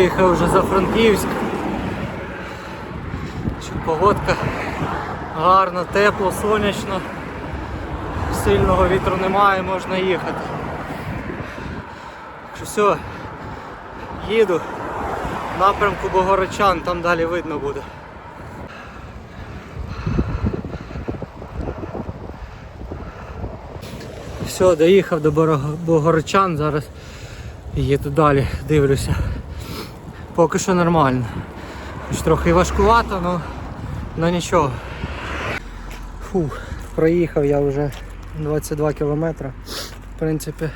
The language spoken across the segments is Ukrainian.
Виїхав вже за Франківськ. Погодка гарна, тепло, сонячно. Сильного вітру немає, можна їхати. Так що все, їду в напрямку Богородчан, там далі видно буде. Все, доїхав до Богородчан, зараз їду далі, дивлюся. Поки що нормально. Хоч трохи важкувато, але ну, нічого. Фу, проїхав я вже 22 кілометри. В принципі,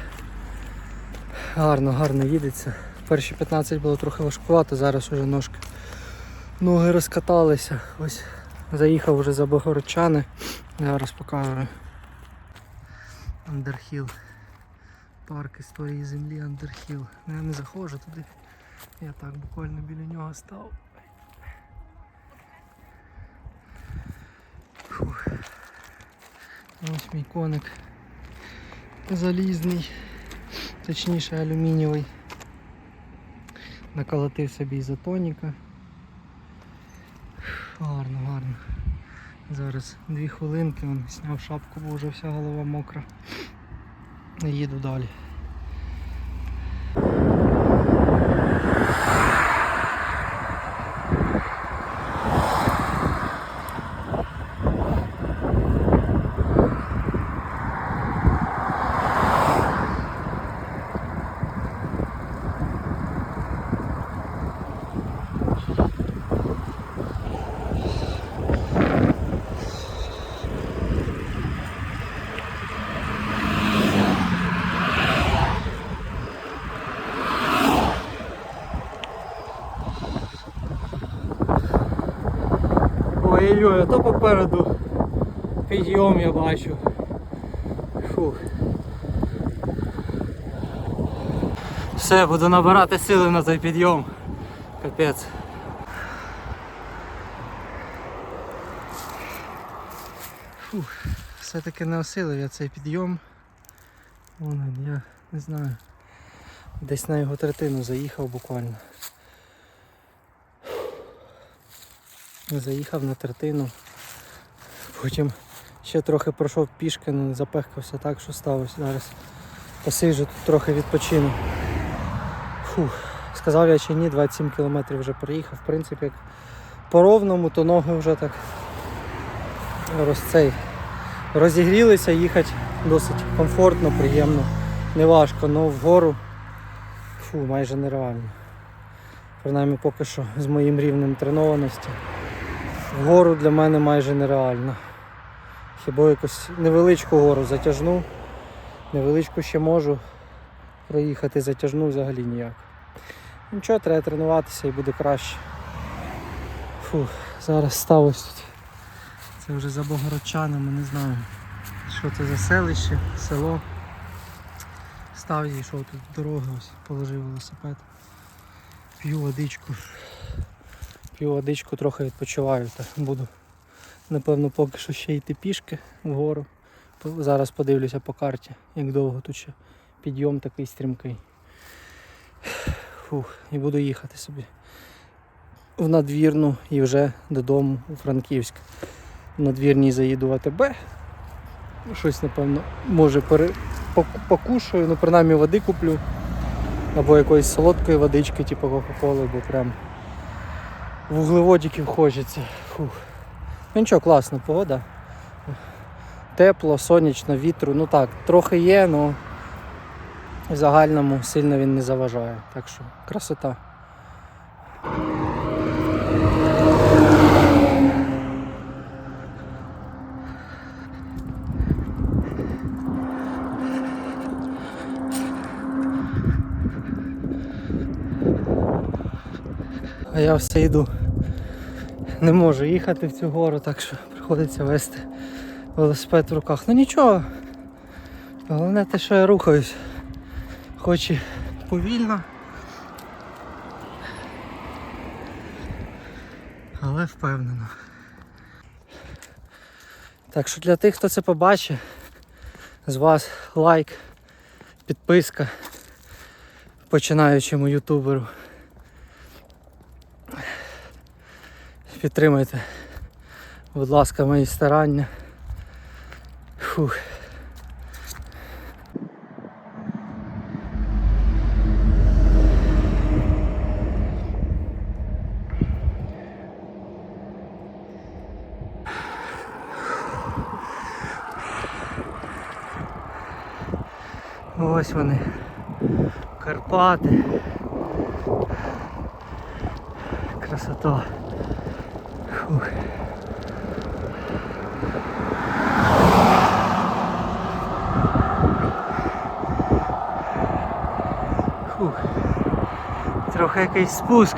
гарно, гарно їдеться. Перші 15 було трохи важкувато, зараз вже ножки. Ноги розкаталися. Ось заїхав вже за Богородчани. Зараз покажу. Андерхіл. Парк історії землі Андерхіл. Ну, Я не заходжу туди. Я так буквально біля нього став. Фух. Ось мій коник. Залізний, точніше алюмінієвий. Наколотив собі ізотоніка. Гарно, гарно. Зараз дві хвилинки, він зняв шапку, бо вже вся голова мокра. Їду далі. Ой-ой, то попереду підйом я бачу. Фух. Все, буду набирати сили на той підйом. Капець. Фух. Все-таки не осилив я цей підйом. Вон я не знаю. Десь на його третину заїхав буквально. Заїхав на третину. Потім ще трохи пройшов пішки, але запехкався так, що сталося. Зараз посиджу тут трохи відпочину. Фух. Сказав я чи ні, 27 кілометрів вже проїхав. В принципі, як по ровному, то ноги вже так роз, цей, розігрілися, їхати досить комфортно, приємно, не важко, але вгору фу, майже нереально. Принаймні поки що з моїм рівнем тренованості. Вгору для мене майже нереально. Хіба якусь невеличку гору затяжну. Невеличку ще можу проїхати, затяжну взагалі ніяк. Нічого, треба тренуватися і буде краще. Фух, зараз став тут. Це вже за Богородчанами, не знаю, що це за селище, село. Став зійшов тут дороги, ось положив велосипед. П'ю водичку. П'ю водичку, трохи відпочиваю. Так буду напевно поки що ще йти пішки вгору. Зараз подивлюся по карті, як довго тут ще підйом такий стрімкий. Фух, і буду їхати собі в надвірну і вже додому у Франківськ. В надвірній заїду в АТБ. Щось, напевно, може пере... пок- покушаю, ну принаймні води куплю. Або якоїсь солодкої водички, типу Кока-Коли, бо прям вуглеводиків хочеться. Фух. Ну нічого, класна погода. Тепло, сонячно, вітру. Ну так, трохи є, але в загальному сильно він не заважає. Так що красота. А я все йду. Не можу їхати в цю гору, так що приходиться вести велосипед в руках. Ну нічого. Головне те, що я рухаюсь. Хоч і повільно. Але впевнено. Так що для тих, хто це побачить, з вас лайк, підписка починаючому ютуберу. Підтримайте, будь ласка, мої старання. Фух. Ось вони. Карпати. Красота. Фух. Фух. Трохи якийсь спуск.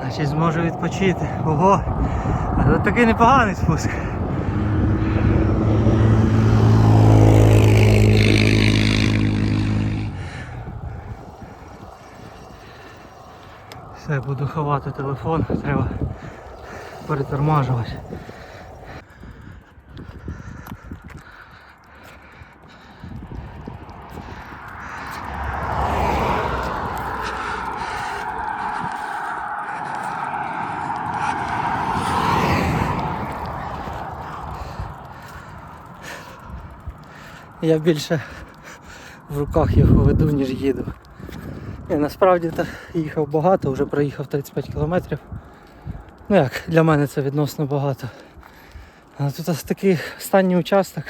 Значить зможу відпочити. Ого! А такий непоганий спуск. Все, буду ховати телефон, треба перетормажувати. Я більше в руках його веду, ніж їду. Ні, насправді їхав багато, вже проїхав 35 кілометрів. Ну як, для мене це відносно багато. А тут ось такий останній участок,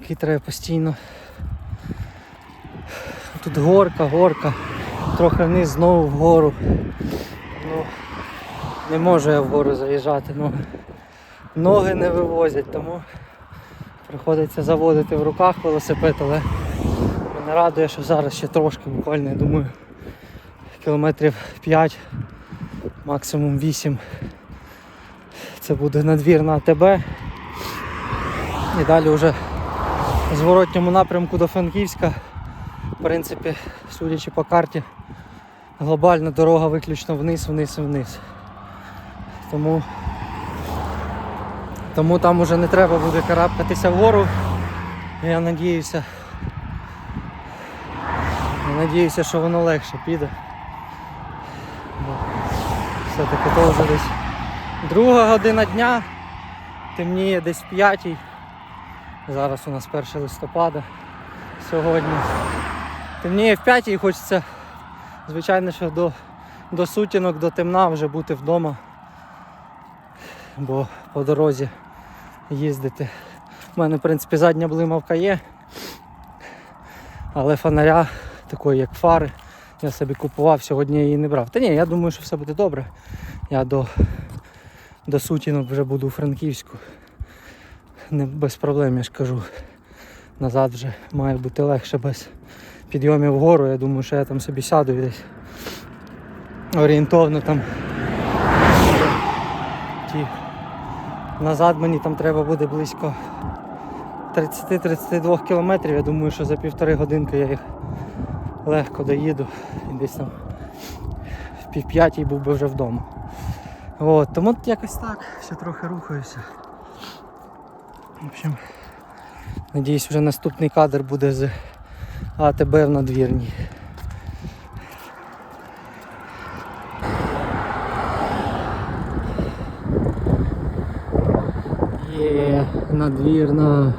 який треба постійно. Тут горка, горка, трохи вниз знову вгору. Ну, не можу я вгору заїжджати, ну, ноги не вивозять, тому приходиться заводити в руках велосипед, але Мене радує, що зараз ще трошки, буквально, я думаю, кілометрів 5, максимум 8. Це буде надвір на АТБ. І далі вже в зворотньому напрямку до Франківська. В принципі, судячи по карті, глобальна дорога виключно вниз, вниз і вниз. Тому, тому там уже не треба буде карабкатися вгору. Я надіюся. Я Надіюся, що воно легше піде. Все-таки то вже десь друга година дня, темніє десь п'ятій. Зараз у нас 1 листопада сьогодні. Темніє в п'ятій хочеться, звичайно, що до, до сутінок, до темна вже бути вдома. Бо по дорозі їздити. У мене, в принципі, задня блимавка є. Але фонаря такої, як фари, я собі купував, сьогодні її не брав. Та ні, я думаю, що все буде добре. Я до, до сутінок вже буду у Франківську. Не без проблем, я ж кажу. Назад вже має бути легше без підйомів вгору. Я думаю, що я там собі сяду десь орієнтовно там. Ті. Назад мені там треба буде близько 30-32 кілометрів. Я думаю, що за півтори годинки я їх легко доїду і десь там в пів п'ятій був би вже вдома. От, тому якось так, ще трохи рухаюся. В общем, надіюсь, вже наступний кадр буде з АТБ в надвірній. Є, надвірна.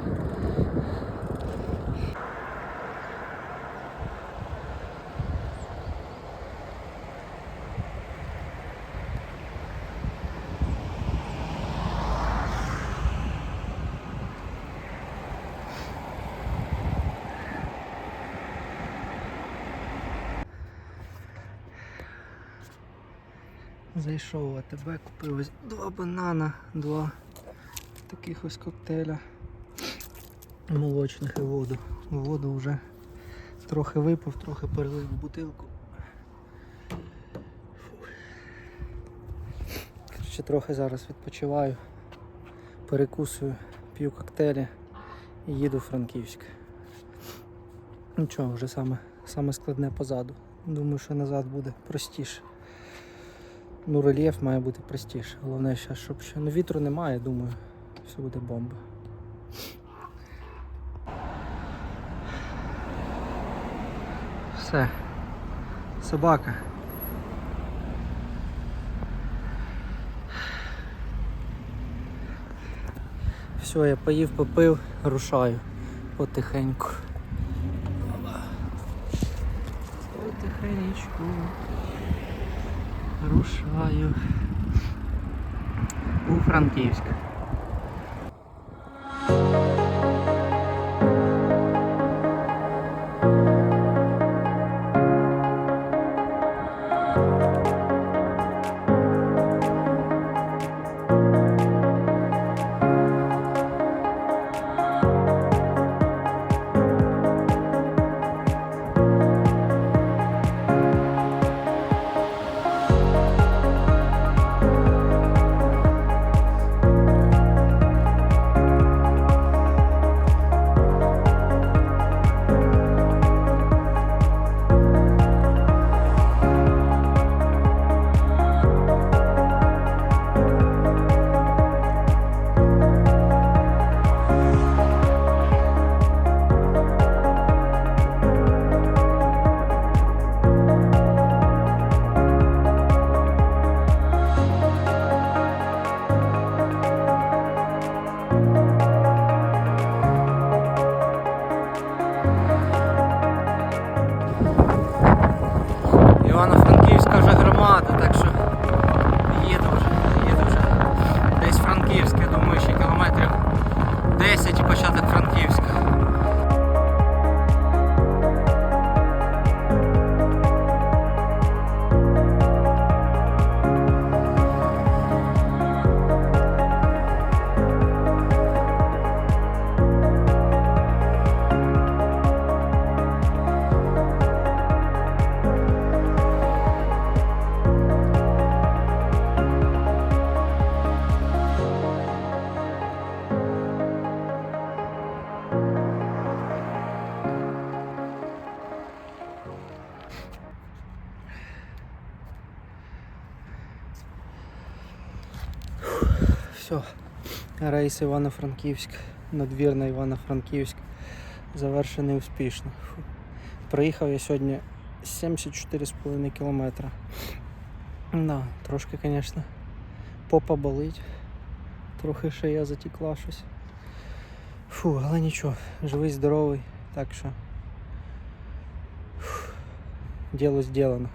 Зайшов в АТБ, купив ось два банана, два таких ось коктейля молочних і воду. Воду вже трохи випив, трохи перелив в бутилку. Фух. Трохи зараз відпочиваю, перекусую, п'ю коктейлі і їду в Франківськ. Нічого, вже саме, саме складне позаду. Думаю, що назад буде простіше. Ну, рельєф має бути простіше. Головне, ще, щоб ще ну, вітру немає, думаю, це буде бомба. Все. Собака. Все, я поїв, попив, рушаю потихеньку. Потихенечку рушаю у Франківська. рейс Івано-Франківськ, надвірна Івано-Франківськ завершений успішно. Фу. Проїхав я сьогодні 74,5 кілометра. Да, трошки, звісно, попа болить. Трохи шия затекла щось. Фу, але нічого, живий, здоровий, так що фу, діло зроблено.